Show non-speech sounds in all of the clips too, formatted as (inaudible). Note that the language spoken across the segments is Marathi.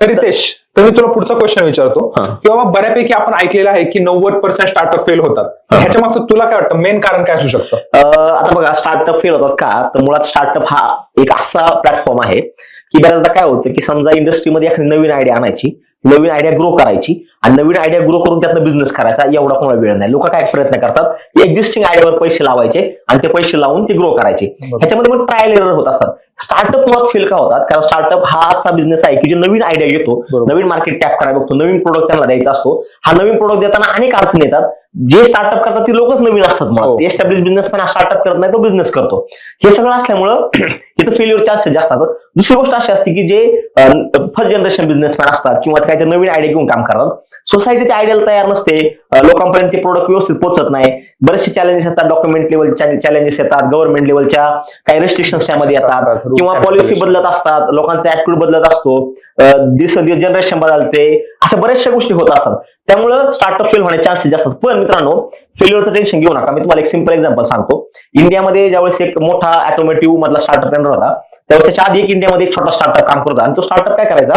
तर रितेश तर मी तुला पुढचा क्वेश्चन विचारतो. की बाबा बऱ्यापैकी आपण ऐकलेलं आहे की नव्वद पर्सेंट स्टार्टअप फेल होतात. ह्याच्या मागचं तुला काय वाटतं? मेन कारण काय असू शकतं? अं, आता बघा स्टार्टअप फेल होतात का? तर मुळात स्टार्टअप हा एक असा प्लॅटफॉर्म आहे की बऱ्याचदा काय होतं की समजा इंडस्ट्रीमध्ये एखादी नवीन आयडिया आणायची नवीन आयडिया ग्रो करायची आणि नवीन आयडिया ग्रो करून त्यातनं बिझनेस करायचा एवढा कोणाला वेळ नाही. लोक काय प्रयत्न करतात? एक्झिस्टिंग आयडियावर पैसे लावायचे आणि ते पैसे लावून ते ग्रो करायचे. ह्याच्यामध्ये पण ट्रायल एरर होत असतात. स्टार्टअप मुळात फेल का होतात? कारण स्टार्टअप हा असा बिझनेस आहे की जे नवीन आयडिया घेतो. नवीन मार्केट टॅप करायला बघतो नवीन प्रोडक्ट त्यांना द्यायचा असतो. हा नवीन प्रोडक्ट देताना अनेक अडचणी येतात. जे स्टार्टअप करतात ती लोकच नवीन असतात हो. मुळात एस्टॅब्लिश बिझनेस पण हा स्टार्टअप करत नाही तो बिझनेस करतो. हे सगळं असल्यामुळं (clears throat) इथं फेल्युअर चान्सेस जास्त असतात. दुसरी गोष्ट अशी असते की जे फर्स्ट जनरेशन बिझनेसमॅन असतात किंवा ते काहीतरी नवीन आयडिया घेऊन काम करतात सोसायटी त्या आयडियाला तयार नसते. लोकांपर्यंत ते प्रोडक्ट व्यवस्थित पोहोचत नाही. बरेचसे चॅलेंजेस येतात. डॉक्युमेंट लेवल चॅलेंजेस येतात. गव्हर्नमेंट लेवलच्या काही रेस्ट्रिक्शन्स त्यामध्ये येतात. किंवा पॉलिसी. बदलत असतात. लोकांचा ऍटिट्यूड बदलत असतो. दिवस जनरेशन बदलते. अशा बऱ्याचशा गोष्टी होत असतात. त्यामुळं स्टार्टअप फेल होण्याचे चान्सेस जास्त असतात पण मित्रांनो फेल्युअरचं टेन्शन घेऊ नका. मी तुम्हाला एक सिंपल एक्झाम्पल सांगतो. इंडियामध्ये ज्यावेळेस एक मोठा ऑटोमेटिव्ह मधला स्टार्टअप होता त्यावेळेस त्याच्या आधी एक इंडियामध्ये एक छोटा स्टार्टअप काम करत आणि तो स्टार्टअप काय करायचा?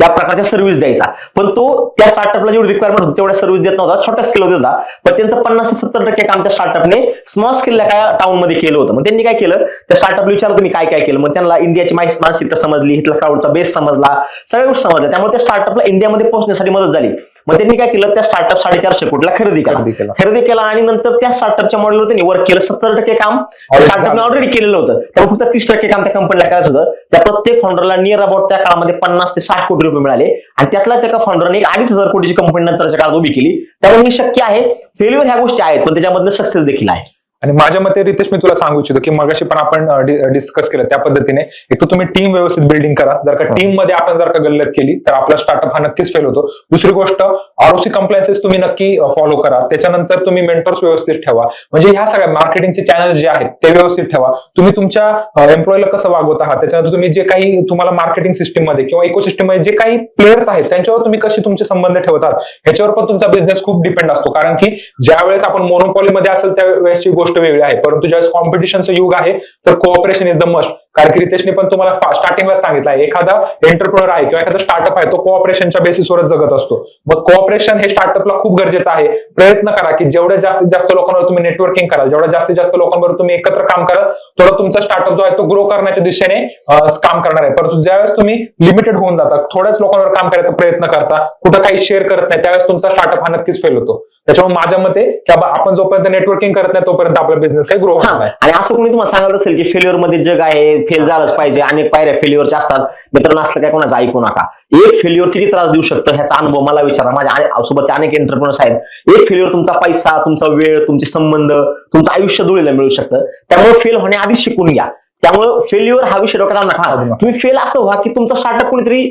त्या प्रकारच्या सर्व्हिस द्यायचा. पण तो त्या स्टार्टअपला जेवढी रिक्वायरमेंट होती तेवढ्या सर्व्हिस देत नव्हता. छोट्या स्केल होता पण त्यांचं पन्नास ते सत्तर टक्के काम त्या स्टार्टअपने स्मॉल स्केलला काय टाऊन मध्ये केलं होतं. मग त्यांनी काय केलं? त्या स्टार्टअपला विचारलं तुम्ही काय काय केलं? मग त्यांना इंडियाची माहिती मानसिकता समजली इथला क्राऊडचा बेस समजला सगळ्या गोष्टी समजल्या. त्यामुळे त्या स्टार्टअपला इंडियामध्ये पोहोचण्यासाठी मदत झाली. मग त्यांनी काय केलं? त्या स्टार्टअप साडेचारशे कोटीला खरेदी केला. खरेदी केला. आणि नंतर त्या स्टार्टअपच्या मॉडेलवर त्यांनी वर्क केलं. सत्तर टक्के काम स्टार्टअपने. ऑलरेडी केलेलं होतं. त्यामुळे फक्त तीस टक्के काम त्या कंपनीला करायचं होतं. त्या प्रत्येक फाउंडरला नियर अबाउट त्या काळामध्ये पन्नास ते साठ कोटी रुपये मिळाले. आणि त्यातलाच एका फाउंडरने एक अडीच हजार कोटीची कंपनी नंतरच्या काळात उभी केली. त्यामुळे हे शक्य आहे. फेल्युअर ह्या गोष्टी आहेत पण त्याच्यामधनं सक्सेस देखील आहे. आणि माझ्या मते रितेश मी तुला सांगू इच्छितो की मगाशी पण आपण डिस्कस केलं त्या पद्धतीने. एक तर तुम्ही टीम व्यवस्थित बिल्डिंग करा. जर का टीममध्ये आपण जर का गल्लत केली तर आपला स्टार्टअप हा नक्कीच फेल होतो. दुसरी गोष्ट आरओसी कम्प्लायन्सेस तुम्ही नक्की फॉलो करा. त्याच्यानंतर तुम्ही मेंटर्स व्यवस्थित ठेवा. म्हणजे ह्या सगळ्या मार्केटिंगचे चॅनल जे आहेत ते व्यवस्थित ठेवा. तुम्ही तुमच्या एम्प्लॉईला कसं वागवत आहात? त्याच्यानंतर तुम्ही जे काही तुम्हाला मार्केटिंग सिस्टीममध्ये किंवा इकोसिस्टममध्ये जे काही प्लेयर्स आहेत त्यांच्यावर तुम्ही कसे तुमचे संबंध ठेवतात? ह्याच्यावर पण तुमचा बिझनेस खूप डिपेंड असतो. कारण की ज्या वेळेस आपण मोनोपॉलीमध्ये असेल त्या वेळेसची गोष्ट वेगळी आहे. परंतु ज्यावेळेस कॉम्पिटिशनचं युग आहे तर कोऑपरेशन इज द मस्ट कारण की रितेशने पण तुम्हाला स्टार्टिंगला सांगितलं आहे. एखादा एंटरप्रिनर आहे किंवा एखादा स्टार्टअप आहे तो कोऑपरेशनच्या बेसिसवरच जगत असतो. मग कोऑपरेशन हे स्टार्टअपला खूप गरजेचं आहे. प्रयत्न करा की जेवढ्या जास्तीत जास्त लोकांवर तुम्ही नेटवर्किंग करा जेवढ्या जास्तीत जास्त लोकांवर तुम्ही एकत्र काम करा तेवढा तुमचा स्टार्टअप जो आहे तो ग्रो करण्याच्या दिशेने काम करणार आहे. परंतु ज्यावेळेस तुम्ही लिमिटेड होऊन जाता थोड्याच लोकांवर काम करायचा प्रयत्न करता कुठं काही शेअर करत नाही त्यावेळेस तुमचा स्टार्टअप हा नक्कीच फेल होतो. त्याच्यामुळे माझ्या मते की बाबा आपण जोपर्यंत नेटवर्किंग करत नाही तोपर्यंत आपला बिझनेस काही ग्रो होणार नाही. आणि असं कोणी तुम्हाला सांगत असेल की फेल्युअरमध्ये जग आहे फेल झालंच पाहिजे अनेक पायऱ्या फेल्युअरच्या असतात. मित्रांनो असलं काय कोणाचं ऐकू नका. एक फेल्युअर किती त्रास देऊ शकतं ह्याचा अनुभव मला विचारा. माझ्या सोबतचे अनेक एंटरप्रिनर्स आहेत एक फेल्युअर तुमचा पैसा तुमचा वेळ तुमचे संबंध तुमचं आयुष्य धुळीला मिळू शकतं. त्यामुळे फेल होण्याआधीच शिकून घ्या. त्यामुळे फेल्युअर हा विषय डोक्यात आणू नका. तुम्ही फेल असं व्हा की तुमचा स्टार्टअप कोणीतरी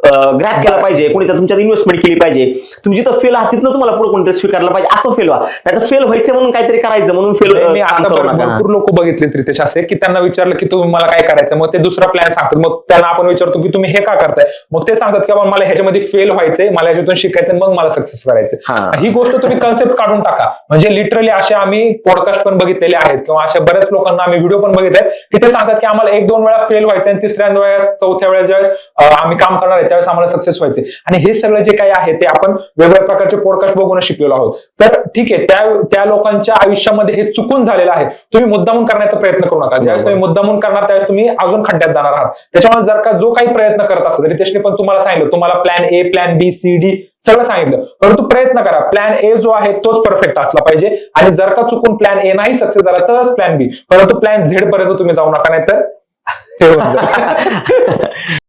ग्रॅप केला पाहिजे कोणी तुमच्यात इन्व्हेस्टमेंट केली पाहिजे. तुम्ही जिथं फेल आहात तिथनं तुम्हाला पुढे कोणतरी स्वीकारलं पाहिजे असं फेल व्हा. नाही फेल व्हायचं म्हणून काहीतरी करायचं म्हणून फेल भरपूर लोक बघितले रितेश असे की त्यांना विचारलं की तुम्ही मला काय करायचं मग ते दुसरा प्लॅन सांगतात. मग त्यांना आपण विचारतो की तुम्ही हे का करताय? मग ते सांगतात की बाबा मला ह्याच्यामध्ये फेल व्हायचंय मला ह्याच्यातून शिकायचं मग मला सक्सेस करायचं हा. गोष्ट तुम्ही कन्सेप्ट काढून टाका. म्हणजे लिटरली असे आम्ही पॉडकास्ट पण बघितलेले आहेत किंवा अशा बऱ्याच लोकांना आम्ही व्हिडिओ पण बघितले की ते सांगतात की आम्हाला एक दोन वेळा फेल व्हायचं आणि तिसऱ्या वेळेस चौथ्या वेळेस ज्यावेळेस आम्ही काम करणार आहे त्यावेळेस आम्हाला सक्सेस व्हायचे. आणि हे सगळं जे काही आहे ते आपण वेगवेगळ्या प्रकारचे पॉडकास्ट बघून शिकलेलो आहोत. तर ठीक आहे त्या त्या लोकांच्या आयुष्यामध्ये हे चुकून झालेलं आहे. तुम्ही मुद्दामून करण्याचा प्रयत्न करू नका. ज्यावेळेस तुम्ही मुद्दामून करणार त्यावेळेस तुम्ही अजून खड्ड्यात जाणार आहात. त्याच्यामुळे जर का जो काही प्रयत्न करत असेल रितेशने पण तुम्हाला सांगितलं तुम्हाला plan A plan B C D सगळं सांगितलं. परंतु प्रयत्न करा. प्लॅन ए जो आहे तोच परफेक्ट असला पाहिजे. आणि जर का चुकून प्लॅन ए नाही सक्सेस झाला तरच प्लॅन बी परंतु प्लॅन झेड पर्यंत तुम्ही जाऊ नका नाही तर. (laughs)